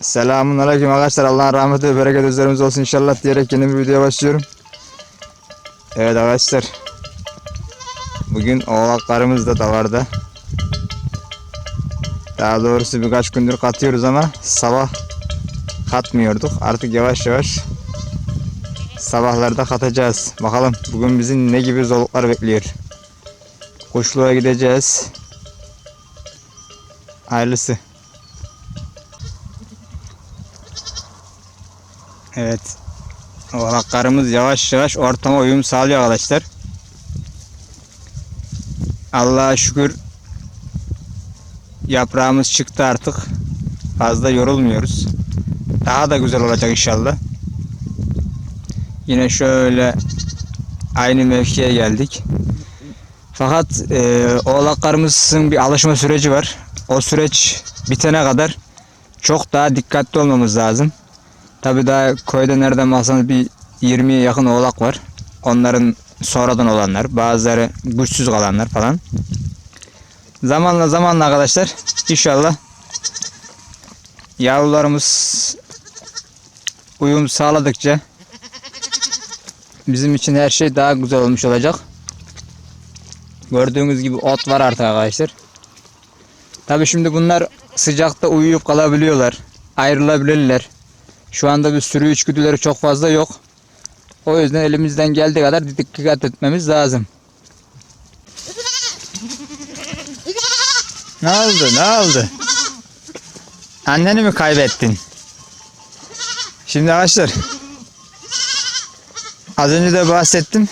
Selamun aleyküm arkadaşlar. Allah'ın rahmeti ve bereket üzerimize olsun inşallah diyerek yeni bir videoya başlıyorum. Evet arkadaşlar. Bugün oğlaklarımız da davarda. Daha doğrusu birkaç gündür katıyoruz ama sabah katmıyorduk. Artık yavaş yavaş sabahlarda katacağız. Bakalım bugün bizi ne gibi zorluklar bekliyor. Kuşluğa gideceğiz. Hayırlısı. Evet. Oğlaklarımız yavaş yavaş ortama uyum sağlıyor arkadaşlar. Allah'a şükür yaprağımız çıktı artık. Fazla yorulmuyoruz. Daha da güzel olacak inşallah. Yine şöyle aynı mevkiye geldik. Fakat e, oğlaklarımızın bir alışma süreci var. O süreç bitene kadar çok daha dikkatli olmamız lazım. Tabi daha köyde nereden baksanız bir 20'ye yakın oğlak var. Onların sonradan olanlar, bazıları güçsüz kalanlar falan. Zamanla zamanla arkadaşlar inşallah yavrularımız uyum sağladıkça bizim için her şey daha güzel olmuş olacak. Gördüğünüz gibi ot var artık arkadaşlar. Tabi şimdi bunlar sıcakta uyuyup kalabiliyorlar. Ayrılabilirler. Şu anda bir sürü içgüdüleri çok fazla yok. O yüzden elimizden geldiği kadar dikkat etmemiz lazım. Ne oldu? Ne oldu? Anneni mi kaybettin? Şimdi arkadaşlar az önce de bahsettim.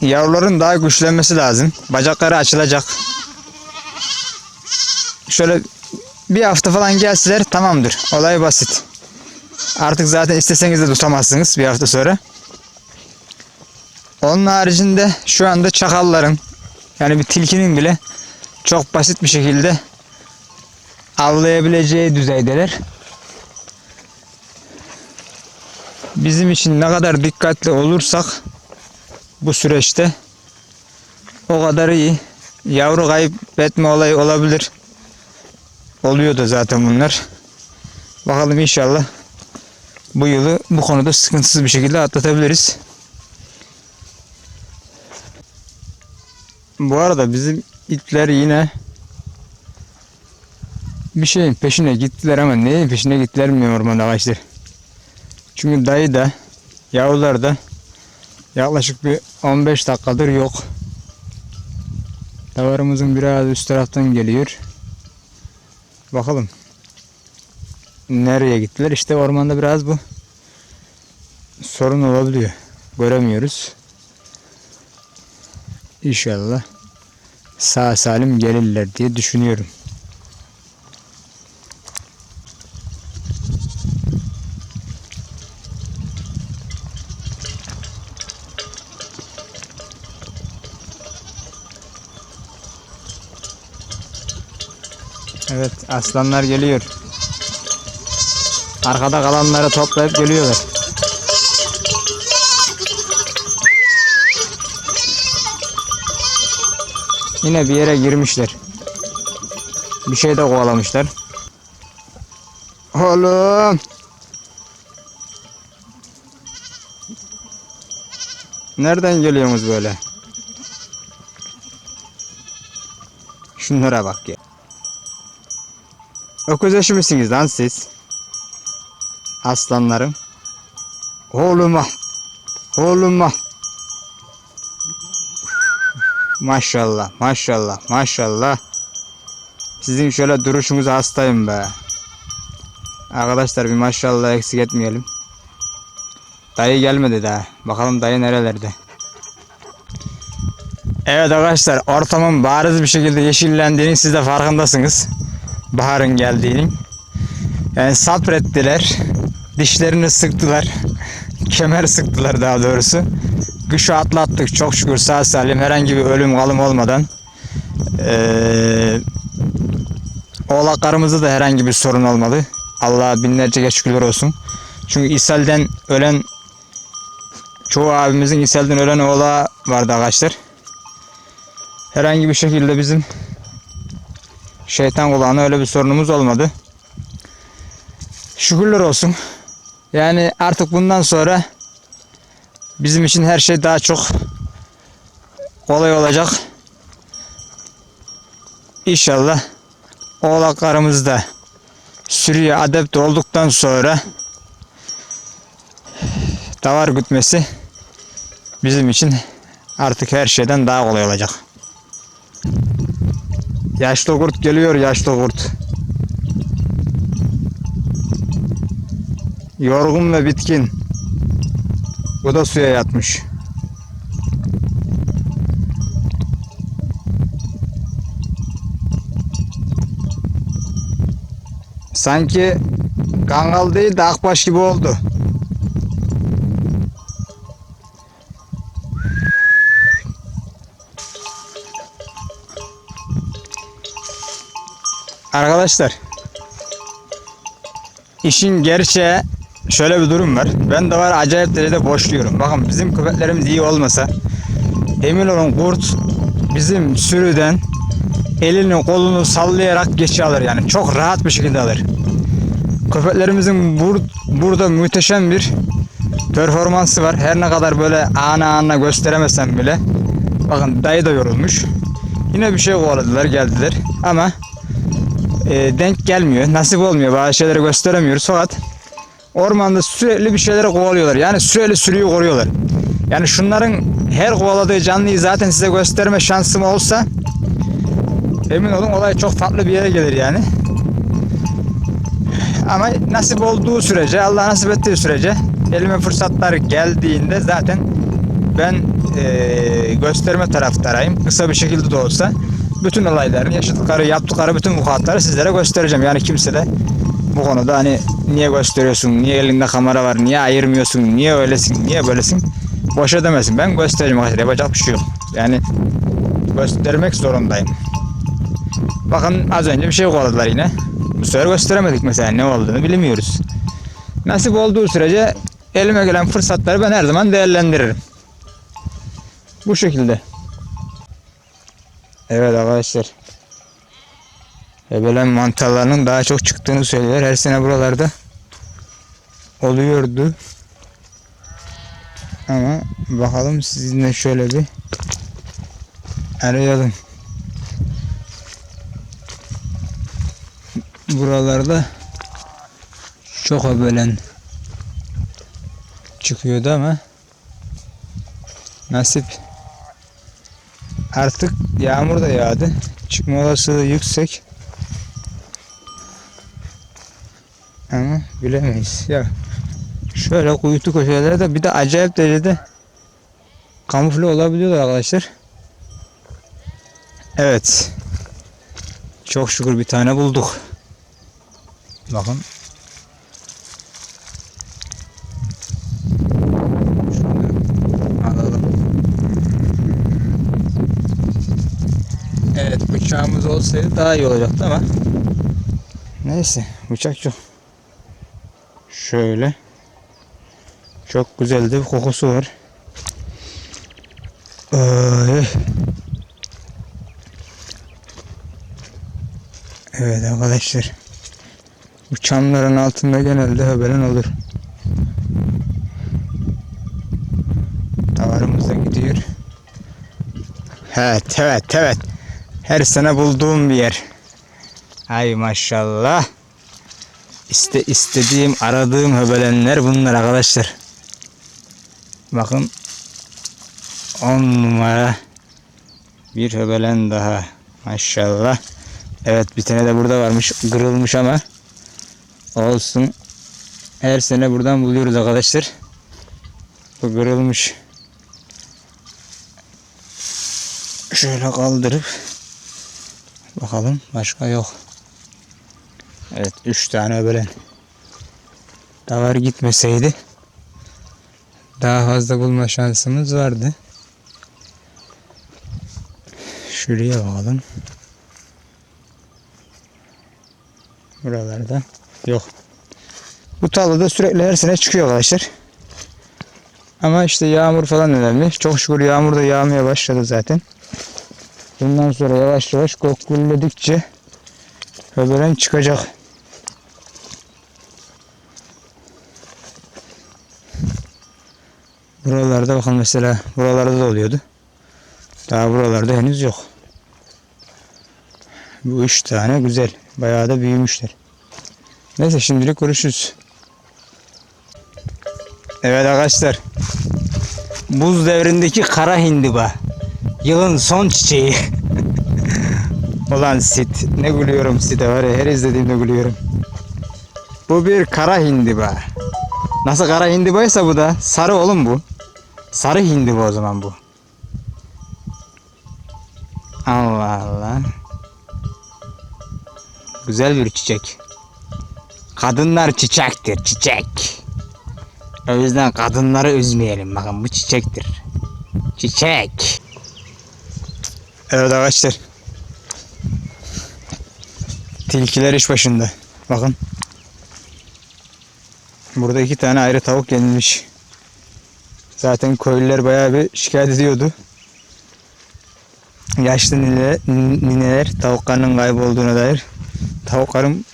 Yavruların daha güçlenmesi lazım. Bacakları açılacak. Şöyle bir hafta falan gelseler tamamdır. Olay basit. Artık zaten isteseniz de tutamazsınız bir hafta sonra. Onun haricinde şu anda çakalların yani bir tilkinin bile çok basit bir şekilde avlayabileceği düzeydeler. Bizim için ne kadar dikkatli olursak bu süreçte o kadar iyi. Yavru kaybetme olayı olabilir. Oluyor da zaten bunlar. Bakalım inşallah bu yılı bu konuda sıkıntısız bir şekilde atlatabiliriz. Bu arada bizim itler yine bir şeyin peşine gittiler ama neyin peşine gittiler bilmiyorum ormanda arkadaşlar. Çünkü dayı da yavrular da yaklaşık bir 15 dakikadır yok. Davarımızın biraz üst taraftan geliyor. Bakalım. Nereye gittiler? İşte ormanda biraz bu sorun olabiliyor. Göremiyoruz. İnşallah sağ salim gelirler diye düşünüyorum. Evet aslanlar geliyor. Arkada kalanları toplayıp geliyorlar. Yine bir yere girmişler. Bir şey de kovalamışlar. Oğlum. Nereden geliyorsunuz böyle? Şunlara bak ya. Öküz misiniz lan siz? Aslanlarım. Oğluma. Oğluma. Maşallah, maşallah, maşallah. Sizin şöyle duruşunuza hastayım be. Arkadaşlar bir maşallah eksik etmeyelim. Dayı gelmedi daha. Bakalım dayı nerelerde. Evet arkadaşlar ortamın bariz bir şekilde yeşillendiğini siz de farkındasınız. Baharın geldiğini. Yani sabrettiler. Dişlerini sıktılar. Kemer sıktılar daha doğrusu. Kışı atlattık çok şükür sağ salim herhangi bir ölüm kalım olmadan. Ee, oğlaklarımızda da herhangi bir sorun olmadı. Allah'a binlerce şükürler olsun. Çünkü ishalden ölen çoğu abimizin ishalden ölen oğlağı vardı arkadaşlar. Herhangi bir şekilde bizim şeytan kulağına öyle bir sorunumuz olmadı. Şükürler olsun. Yani artık bundan sonra bizim için her şey daha çok kolay olacak. İnşallah oğlaklarımız da sürüye adept olduktan sonra davar gütmesi bizim için artık her şeyden daha kolay olacak. Yaşlı kurt geliyor yaşlı kurt. Yorgun ve bitkin. Bu da suya yatmış. Sanki kangal değil de akbaş gibi oldu. Arkadaşlar işin gerçeği şöyle bir durum var. Ben de var acayip derecede boşluyorum. Bakın bizim köpeklerimiz iyi olmasa emin olun kurt bizim sürüden elini kolunu sallayarak geçi alır yani. Çok rahat bir şekilde alır. Köpeklerimizin bur burada müteşem bir performansı var. Her ne kadar böyle ana ana gösteremesem bile. Bakın dayı da yorulmuş. Yine bir şey kovaladılar geldiler ama e, denk gelmiyor. Nasip olmuyor. Bazı şeyleri gösteremiyoruz fakat ormanda sürekli bir şeyleri kovalıyorlar. Yani sürekli sürüyü koruyorlar. Yani şunların her kovaladığı canlıyı zaten size gösterme şansım olsa emin olun olay çok farklı bir yere gelir yani. Ama nasip olduğu sürece, Allah nasip ettiği sürece elime fırsatlar geldiğinde zaten ben eee, gösterme taraftarayım. Kısa bir şekilde de olsa bütün olayların yaşadıkları, yaptıkları bütün vukuatları sizlere göstereceğim. Yani kimse de bu konuda hani niye gösteriyorsun, niye elinde kamera var, niye ayırmıyorsun, niye öylesin, niye böylesin boşa demesin. Ben göstereceğim arkadaşlar, yapacak bir şey yok. Yani göstermek zorundayım. Bakın az önce bir şey kovaladılar yine. Bu sefer gösteremedik mesela ne olduğunu bilmiyoruz. Nasip olduğu sürece elime gelen fırsatları ben her zaman değerlendiririm. Bu şekilde. Evet arkadaşlar. Ebelen mantarlarının daha çok çıktığını söylüyorlar. Her sene buralarda oluyordu. Ama bakalım sizinle şöyle bir arayalım. Buralarda çok ebelen çıkıyordu ama nasip Artık yağmur da yağdı. Çıkma olasılığı yüksek. Ama bilemeyiz. Ya şöyle kuytu köşelerde bir de acayip derecede kamufle olabiliyorlar arkadaşlar. Evet. Çok şükür bir tane bulduk. Bakın. Şunu alalım. Evet bıçağımız olsaydı daha iyi olacaktı ama neyse bıçak yok. Şöyle çok güzel de bir kokusu var. Ay. Evet arkadaşlar bu çamların altında genelde haberen olur. Davarımız da gidiyor. Evet evet evet. Her sene bulduğum bir yer. Hay maşallah. İste istediğim, aradığım höbelenler bunlar arkadaşlar. Bakın 10 numara bir höbelen daha. Maşallah. Evet bir tane de burada varmış. Kırılmış ama olsun. Her sene buradan buluyoruz arkadaşlar. Bu kırılmış. Şöyle kaldırıp Bakalım başka yok. Evet 3 tane öbelen. Davar gitmeseydi daha fazla bulma şansımız vardı. Şuraya bakalım. Buralarda yok. Bu tarlada sürekli her sene çıkıyor arkadaşlar. Ama işte yağmur falan önemli. Çok şükür yağmur da yağmaya başladı zaten. Bundan sonra yavaş yavaş kokgulledikçe öbüren çıkacak. Buralarda bakın mesela buralarda da oluyordu. Daha buralarda henüz yok. Bu üç tane güzel. Bayağı da büyümüşler. Neyse şimdilik görüşürüz. Evet arkadaşlar. Buz devrindeki kara hindiba. Yılın son çiçeği. Ulan sit. Ne gülüyorum site var ya her izlediğimde gülüyorum. Bu bir kara hindiba. Nasıl kara hindibaysa bu da. Sarı oğlum bu. Sarı hindiba o zaman bu. Allah Allah. Güzel bir çiçek. Kadınlar çiçektir, çiçek. O yüzden kadınları üzmeyelim. Bakın bu çiçektir. Çiçek. Evet arkadaşlar. Tilkiler iş başında. Bakın. Burada iki tane ayrı tavuk yenilmiş. Zaten köylüler bayağı bir şikayet ediyordu. Yaşlı nine, nineler tavuklarının kaybolduğuna dair. Tavukların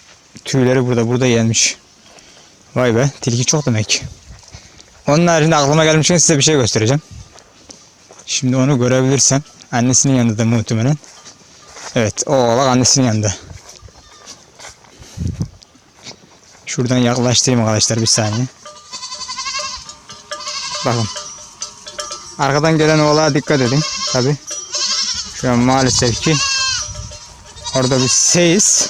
tüyleri burada, burada yenmiş. Vay be, tilki çok demek. Onun haricinde aklıma gelmişken size bir şey göstereceğim. Şimdi onu görebilirsem. Annesinin yanında muhtemelen. Evet, o oğlak annesinin yanında. Şuradan yaklaştırayım arkadaşlar bir saniye. Bakın. Arkadan gelen oğlağa dikkat edin. Tabi. Şu an maalesef ki orada bir seyis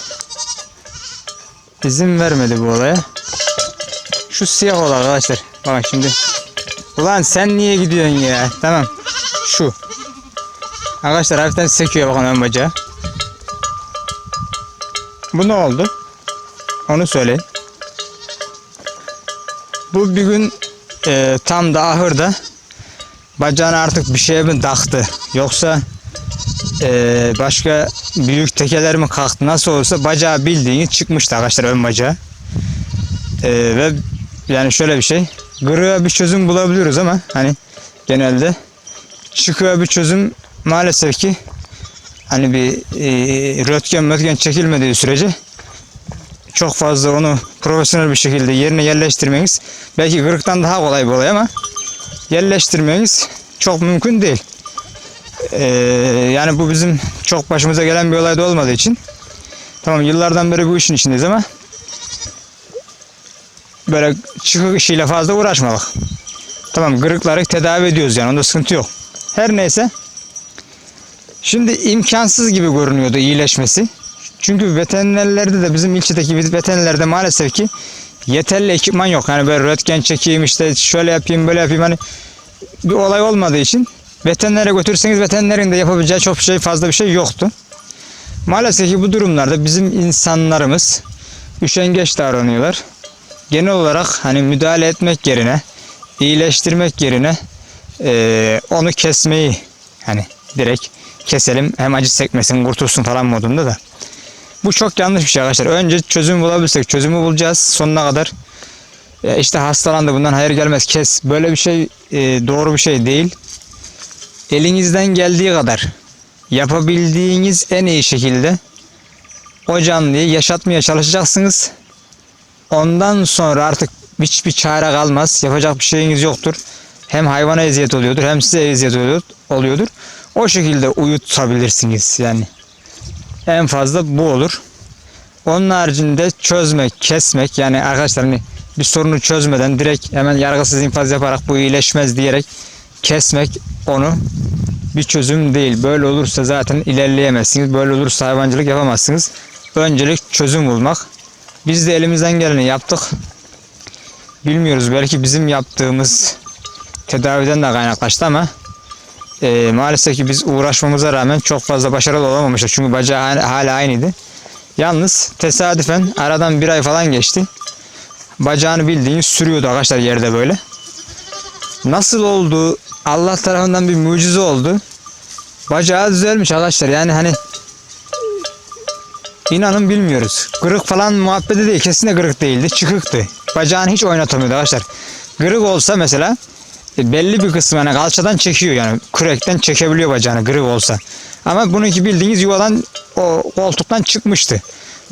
izin vermedi bu olaya. Şu siyah oğlak arkadaşlar. Bakın şimdi. Ulan sen niye gidiyorsun ya? Tamam. Şu. Arkadaşlar hafiften sekiyor bakın ön bacağı. Bu ne oldu? Onu söyleyin. Bu bir gün e, tam da ahırda bacağına artık bir şeye mi taktı yoksa e, başka büyük tekeler mi kalktı nasıl olursa bacağı bildiğini çıkmıştı arkadaşlar ön bacağı. E, ve yani şöyle bir şey kırığa bir çözüm bulabiliyoruz ama hani genelde çıkığa bir çözüm maalesef ki hani bir e, röntgen röntgen çekilmediği sürece çok fazla onu profesyonel bir şekilde yerine yerleştirmeniz belki kırıktan daha kolay bir olay ama yerleştirmeniz çok mümkün değil. Ee, yani bu bizim çok başımıza gelen bir olay da olmadığı için tamam yıllardan beri bu işin içindeyiz ama böyle çıkık işiyle fazla uğraşmadık. Tamam kırıkları tedavi ediyoruz yani onda sıkıntı yok. Her neyse şimdi imkansız gibi görünüyordu iyileşmesi. Çünkü veterinerlerde de bizim ilçedeki veterinerlerde maalesef ki yeterli ekipman yok. Hani böyle röntgen çekeyim işte şöyle yapayım böyle yapayım hani bir olay olmadığı için veterinere götürseniz veterinerin de yapabileceği çok şey fazla bir şey yoktu. Maalesef ki bu durumlarda bizim insanlarımız üşengeç davranıyorlar. Genel olarak hani müdahale etmek yerine iyileştirmek yerine eee, onu kesmeyi hani direkt keselim hem acı çekmesin kurtulsun falan modunda da. Bu çok yanlış bir şey arkadaşlar. Önce çözüm bulabilirsek çözümü bulacağız sonuna kadar. Ya işte hastalandı bundan hayır gelmez kes. Böyle bir şey e, doğru bir şey değil. Elinizden geldiği kadar yapabildiğiniz en iyi şekilde o canlıyı yaşatmaya çalışacaksınız. Ondan sonra artık hiçbir çare kalmaz. Yapacak bir şeyiniz yoktur. Hem hayvana eziyet oluyordur hem size eziyet oluyor- oluyordur. O şekilde uyutabilirsiniz yani. En fazla bu olur. Onun haricinde çözmek, kesmek yani arkadaşlar hani bir sorunu çözmeden direkt hemen yargısız infaz yaparak bu iyileşmez diyerek kesmek onu bir çözüm değil. Böyle olursa zaten ilerleyemezsiniz. Böyle olursa hayvancılık yapamazsınız. Öncelik çözüm bulmak. Biz de elimizden geleni yaptık. Bilmiyoruz belki bizim yaptığımız tedaviden de kaynaklaştı ama e, maalesef ki biz uğraşmamıza rağmen çok fazla başarılı olamamıştık. Çünkü bacağı hala- aynıydı. Yalnız tesadüfen aradan bir ay falan geçti. Bacağını bildiğiniz sürüyordu arkadaşlar yerde böyle. Nasıl oldu? Allah tarafından bir mucize oldu. Bacağı düzelmiş arkadaşlar. Yani hani inanın bilmiyoruz. Kırık falan muhabbeti değil. Kesinlikle kırık değildi. Çıkıktı. Bacağını hiç oynatamıyordu arkadaşlar. Kırık olsa mesela belli bir kısmı yani kalçadan çekiyor yani kürekten çekebiliyor bacağını kırık olsa. Ama bununki bildiğiniz yuvadan o koltuktan çıkmıştı.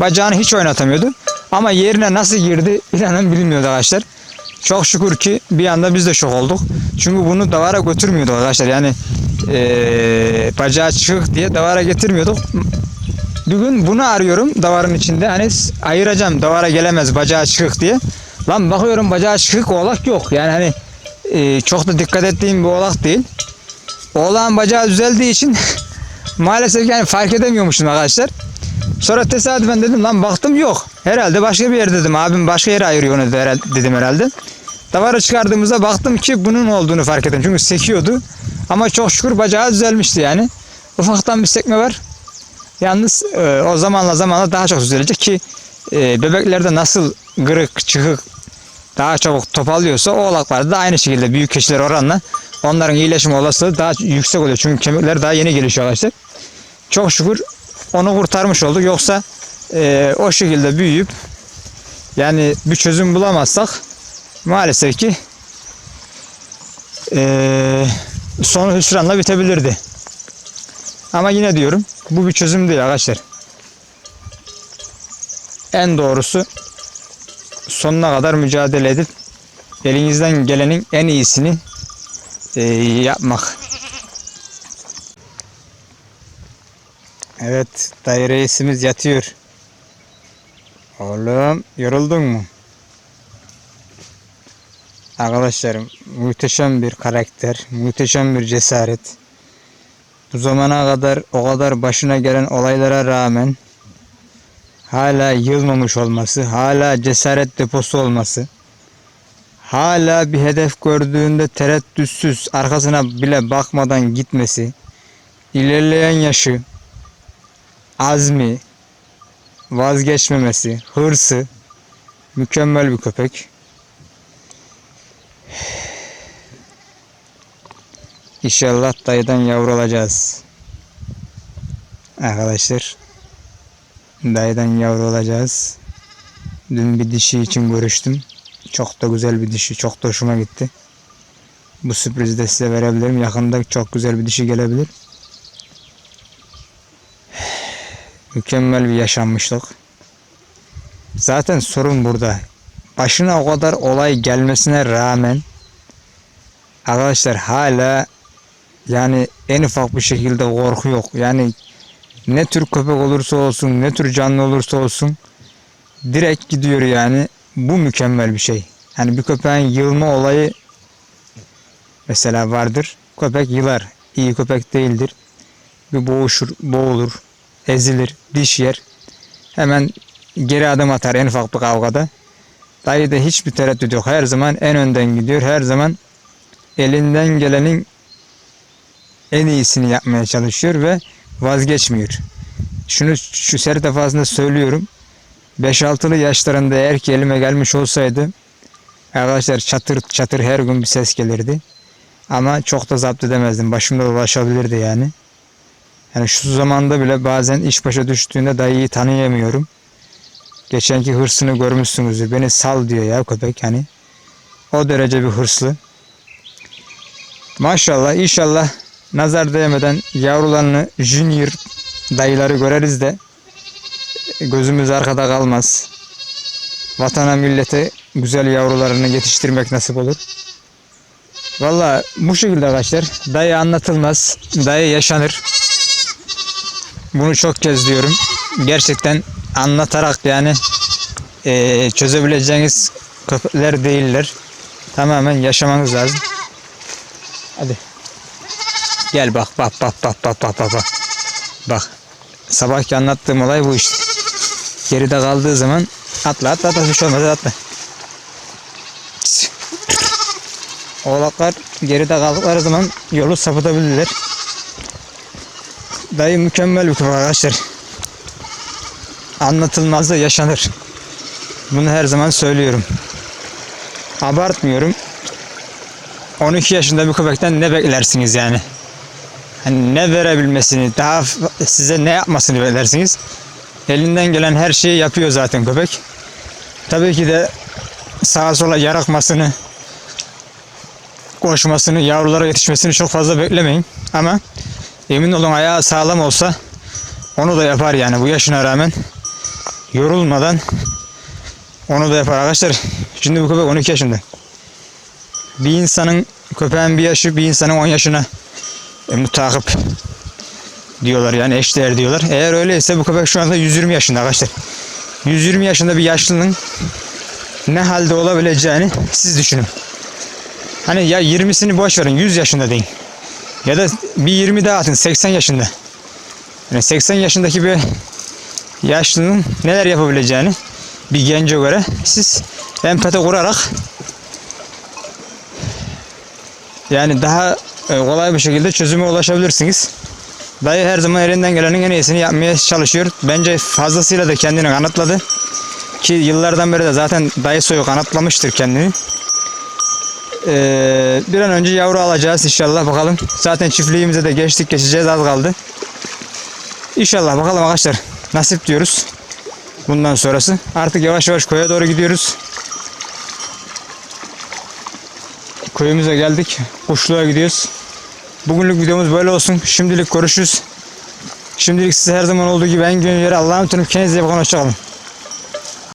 Bacağını hiç oynatamıyordu. Ama yerine nasıl girdi inanın bilmiyordu arkadaşlar. Çok şükür ki bir anda biz de şok olduk. Çünkü bunu davara götürmüyorduk arkadaşlar. Yani eee bacağı çıkık diye davara getirmiyorduk. Bugün bunu arıyorum davarın içinde. Hani ayıracağım davara gelemez bacağı çıkık diye. Lan bakıyorum bacağı çıkık oğlak yok. Yani hani eee, çok da dikkat ettiğim bir oğlak değil. Oğlağın bacağı düzeldiği için maalesef yani fark edemiyormuşum arkadaşlar. Sonra tesadüfen dedim lan baktım yok. Herhalde başka bir yer dedim. Abim başka yere ayırıyor onu dedim herhalde. Davara çıkardığımızda baktım ki bunun olduğunu fark ettim. Çünkü sekiyordu. Ama çok şükür bacağı düzelmişti yani. Ufaktan bir sekme var. Yalnız e, o zamanla zamanla daha çok düzelecek ki e, bebeklerde nasıl kırık, çıkık daha çabuk topalıyorsa oğlaklarda da aynı şekilde büyük keçiler oranla onların iyileşme olasılığı daha yüksek oluyor. Çünkü kemikler daha yeni gelişiyor arkadaşlar. Çok şükür onu kurtarmış olduk. Yoksa e, o şekilde büyüyüp yani bir çözüm bulamazsak maalesef ki e, sonu hüsranla bitebilirdi. Ama yine diyorum bu bir çözüm değil arkadaşlar. En doğrusu sonuna kadar mücadele edip elinizden gelenin en iyisini e, yapmak. Evet, dayı reisimiz yatıyor. Oğlum, yoruldun mu? Arkadaşlarım, muhteşem bir karakter, muhteşem bir cesaret. Bu zamana kadar o kadar başına gelen olaylara rağmen hala yılmamış olması, hala cesaret deposu olması, hala bir hedef gördüğünde tereddütsüz arkasına bile bakmadan gitmesi, ilerleyen yaşı, azmi, vazgeçmemesi, hırsı mükemmel bir köpek. İnşallah dayıdan yavru alacağız. Arkadaşlar dayıdan yavru alacağız. Dün bir dişi için görüştüm. Çok da güzel bir dişi. Çok da hoşuma gitti. Bu sürprizi de size verebilirim. Yakında çok güzel bir dişi gelebilir. Mükemmel bir yaşanmışlık. Zaten sorun burada. Başına o kadar olay gelmesine rağmen arkadaşlar hala yani en ufak bir şekilde korku yok. Yani ne tür köpek olursa olsun, ne tür canlı olursa olsun direkt gidiyor yani. Bu mükemmel bir şey. Yani bir köpeğin yılma olayı mesela vardır. Köpek yılar. İyi köpek değildir. Bir boğuşur, boğulur, ezilir, diş yer. Hemen geri adım atar en ufak bir kavgada. Dayı da hiçbir tereddüt yok. Her zaman en önden gidiyor. Her zaman elinden gelenin en iyisini yapmaya çalışıyor ve vazgeçmiyor. Şunu şu her defasında söylüyorum. 5-6'lı yaşlarında eğer ki elime gelmiş olsaydı arkadaşlar çatır çatır her gün bir ses gelirdi. Ama çok da zapt edemezdim. Başımda dolaşabilirdi yani. Yani şu zamanda bile bazen iş başa düştüğünde dayıyı tanıyamıyorum. Geçenki hırsını görmüşsünüzdür. Beni sal diyor ya köpek hani. O derece bir hırslı. Maşallah inşallah nazar değmeden yavrularını junior dayıları göreriz de gözümüz arkada kalmaz. Vatana millete güzel yavrularını yetiştirmek nasip olur. Valla bu şekilde arkadaşlar. Dayı anlatılmaz. Dayı yaşanır. Bunu çok kez diyorum. Gerçekten anlatarak yani eee, çözebileceğiniz köpekler değiller. Tamamen yaşamanız lazım. Hadi. Gel bak bak bak bak bak bak bak. Bak. bak. Sabahki anlattığım olay bu işte. Geride kaldığı zaman atla atla atla bir şey olmaz atla. Oğlaklar geride kaldıkları zaman yolu sapıtabilirler. Dayı mükemmel bir kutu arkadaşlar. Anlatılmaz da yaşanır. Bunu her zaman söylüyorum. Abartmıyorum. 12 yaşında bir köpekten ne beklersiniz yani? Hani ne verebilmesini, daha size ne yapmasını beklersiniz? Elinden gelen her şeyi yapıyor zaten köpek. Tabii ki de sağa sola yarakmasını, koşmasını, yavrulara yetişmesini çok fazla beklemeyin. Ama emin olun ayağı sağlam olsa onu da yapar yani bu yaşına rağmen yorulmadan onu da yapar arkadaşlar. Şimdi bu köpek 12 yaşında. bir insanın köpeğin bir yaşı bir insanın 10 yaşına mutakip diyorlar yani eşdeğer diyorlar. Eğer öyleyse bu köpek şu anda 120 yaşında arkadaşlar. 120 yaşında bir yaşlının ne halde olabileceğini siz düşünün. Hani ya 20'sini boş verin 100 yaşında deyin. Ya da bir 20 daha atın 80 yaşında. Yani 80 yaşındaki bir yaşlının neler yapabileceğini bir gence göre siz empati kurarak yani daha e, kolay bir şekilde çözüme ulaşabilirsiniz. Dayı her zaman elinden gelenin en iyisini yapmaya çalışıyor. Bence fazlasıyla da kendini kanıtladı. Ki yıllardan beri de zaten dayı soyu kanıtlamıştır kendini. Ee, bir an önce yavru alacağız inşallah bakalım. Zaten çiftliğimize de geçtik geçeceğiz az kaldı. İnşallah bakalım arkadaşlar. Nasip diyoruz. Bundan sonrası. Artık yavaş yavaş koya doğru gidiyoruz. Köyümüze geldik. Kuşluğa gidiyoruz. Bugünlük videomuz böyle olsun. Şimdilik görüşürüz. Şimdilik size her zaman olduğu gibi en gönül yere Allah'a emanet olun. Kendinize iyi bakın. Hoşçakalın.